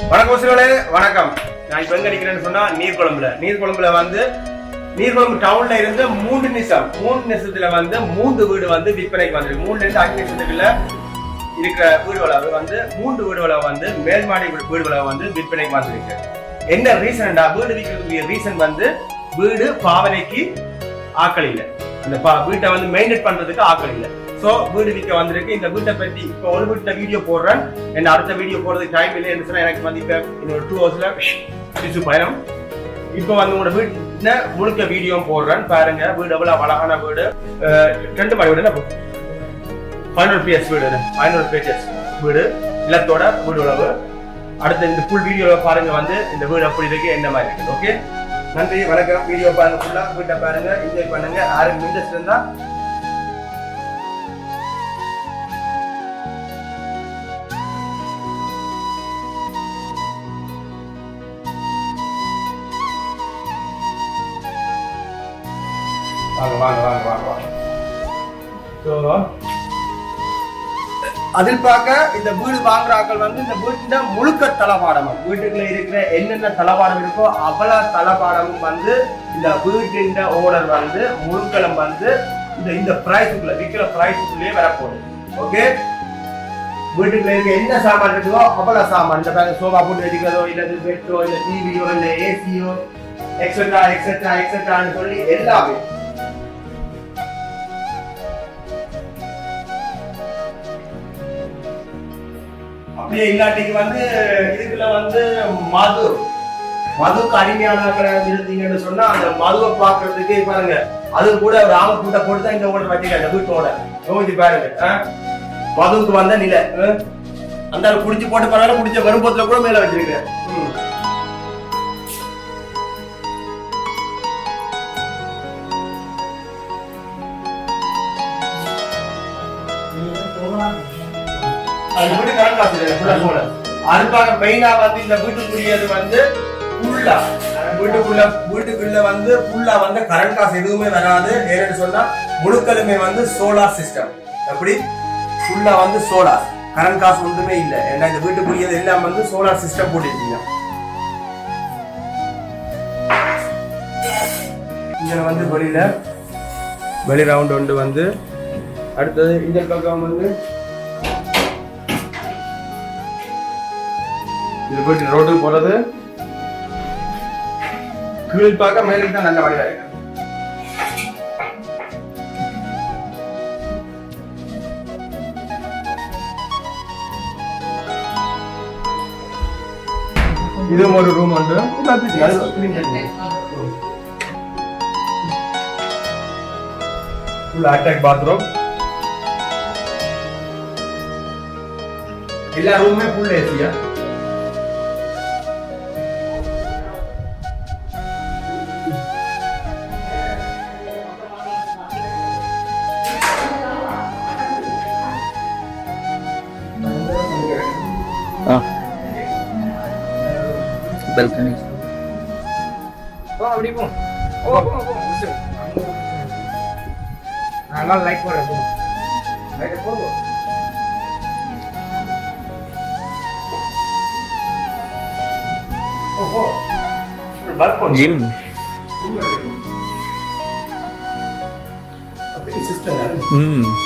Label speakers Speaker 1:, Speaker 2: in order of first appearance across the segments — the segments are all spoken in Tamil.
Speaker 1: வணக்கம் வசூலே வணக்கம். நான் இப்ப எங்க நிக்கிறேன்னு சொன்னா நீர்குழம்புல நீர்குழம்புல வந்து நீர்குழம்பு டவுன்ல இருந்து மூன்று நிமிஷம் மூணு நிமிஷத்துல வந்து மூன்று வீடு வந்து விற்பனைக்கு வந்திருக்கு. மூணுல இருந்து அஞ்சு நிமிஷத்துக்குள்ள இருக்கிற வீடு வளவு வந்து மூன்று வீடு வளவு வந்து மேல்மாடி வீடு வீடு வளவு வந்து விற்பனைக்கு வந்திருக்கு. என்ன ரீசன்டா வீடு விற்கிறதுக்குரிய ரீசன் வந்து வீடு பாவனைக்கு ஆக்கள் இல்லை. அந்த வீட்டை வந்து மெயின்டைன் பண்றதுக்கு ஆக்கள் இல்லை. சோ வீடு விற்க வந்திருக்கு. இந்த வீட்டை பற்றி இப்போ ஒரு வீட்டில் வீடியோ போடுறேன். என்ன அடுத்த வீடியோ போடுறதுக்கு டைம் இல்லை சொன்னா எனக்கு வந்து இப்போ இன்னொரு டூ ஹவர்ஸில் சிசு பயணம். இப்போ வந்து உங்களோட வீட்டுல முழுக்க வீடியோ போடுறேன். பாருங்க வீடு எவ்வளவு அழகான வீடு. ரெண்டு மாடி வீடு என்ன பதினோரு பிஎஸ் வீடு பதினோரு பேஜஸ் வீடு. இல்லத்தோட வீடு உழவு. அடுத்த இந்த ஃபுல் வீடியோவில் பாருங்க வந்து இந்த வீடு அப்படி இருக்கு என்ன மாதிரி இருக்கு. ஓகே நன்றி வணக்கம். வீடியோ பாருங்க ஃபுல்லாக வீட்டை பாருங்க என்ஜாய் பண்ணுங்க. யாருக்கு இன்ட்ரெஸ்ட் இருந்தால் வாங்க வாங்க வாங்க வாங்க வாங்க. ஸோ அதில் பார்க்க இந்த வீடு வாங்குறாக்கள் வந்து இந்த வீட்டுல முழுக்க தளபாடமும் வீட்டுக்குள்ள இருக்கிற என்னென்ன தளபாடம் இருக்கோ அவ்வளவு தளபாடமும் வந்து இந்த வீட்டின் ஓனர் வந்து முழுக்களும் வந்து இந்த இந்த பிரைஸுக்குள்ள விற்கிற பிரைஸுக்குள்ளேயே வரப்போகுது. ஓகே வீட்டுக்குள்ள இருக்க என்ன சாமான் இருக்குதோ அவ்வளவு சாமான். இந்த சோஃபா போட்டு வச்சுக்கிறதோ இல்லை பெட்டோ இல்ல டிவியோ இல்ல ஏசியோ எக்ஸட்ரா எக்ஸட்ரா எக்ஸட்ரான்னு சொல்லி எல்லாமே அப்படியே இல்லாட்டிக்கு வந்து இதுக்குள்ள வந்து மது. மதுக்கு அடிமையானவங்க இருந்தீங்கன்னு சொன்னா அந்த மதுவை பாக்குறதுக்கு பாருங்க. அது கூட ராம கூட்ட போட்டு தான் இந்த ஓட வச்சிருக்காங்க வீட்டோட யோசிச்சு பாருங்க மதுவுக்கு வந்த நிலை அந்த குடிச்சு போட்டு பரவாயில்ல குடிச்ச வரும்போதுல கூட மேல வச்சிருக்கேன் ம். அது வீட்டு கரண்ட் காசு இல்லை, full ஆ அதுக்காக மெயினா வந்து இந்த வீட்டுக்குரியது வந்து ஃபுல்லாக வீட்டுக்குள்ள வீட்டுக்குள்ள வந்து ஃபுல்லாக வந்து கரண்ட் காசு எதுவுமே வராது. ஏன்னு சொன்னா முழுக்கலுமே வந்து சோலார் சிஸ்டம் எப்படி? ஃபுல்லா வந்து சோலார் கரண்ட் காசு ஒன்றுமே இல்லை. ஏன்னா இந்த வீட்டுக்குரியது எல்லாம் வந்து சோலார் சிஸ்டம் போட்டுருக்கீங்க இங்கே வந்து வெளியில வெளி ரவுண்ட் ஒன்று வந்து அடுத்தது இந்த பக்கம் வந்து இது போயிட்டு ரோட்டுக்கு போறது? கீழ் பார்க்க மேலுக்கு தான் நல்ல வழியா இருக்கு இதுவும் ஒரு ரூம் உண்டு. ஃபுல் அட்டாக் பாத்ரூம் எல்லா ரூமுமே ஃபுல் ஏசியா
Speaker 2: balcony.
Speaker 3: Oh, abri po. Oh, po, po. Gusto. Ano like ko rin
Speaker 1: po. Like
Speaker 2: po
Speaker 1: po.
Speaker 2: Oh,
Speaker 1: oh. Balcony. Gym.
Speaker 2: Hmm.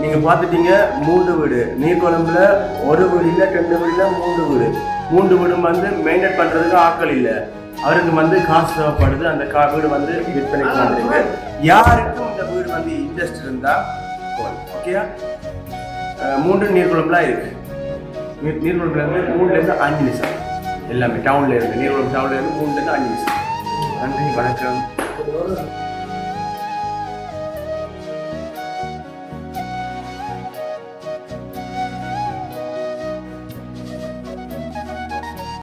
Speaker 1: நீங்க பார்த்துட்டீங்க மூன்று வீடு. நீர்குழம்புல ஒரு வீடு இல்ல ரெண்டு வீடு இல்ல மூன்று வீடு. மூன்று வீடும் வந்து மெயின்டைன் பண்றதுக்கு ஆட்கள் இல்ல. அவருக்கு வந்து காசு தேவைப்படுது. அந்த கா வீடு வந்து விற்பனைக்கு வந்திருக்கு. யாருக்கும் இந்த வீடு வந்து இன்ட்ரெஸ்ட் இருந்தா ஓகே ஓகேயா நீர் மூன்று இருக்கு. நீர் குழம்புல இருந்து மூணுலேருந்து அஞ்சு நிமிஷம். எல்லாமே டவுன்ல இருந்து நீர்க்குழம்பு டவுன்ல இருந்து மூணுலேருந்து அஞ்சு நிமிஷம். நன்றி வணக்கம்.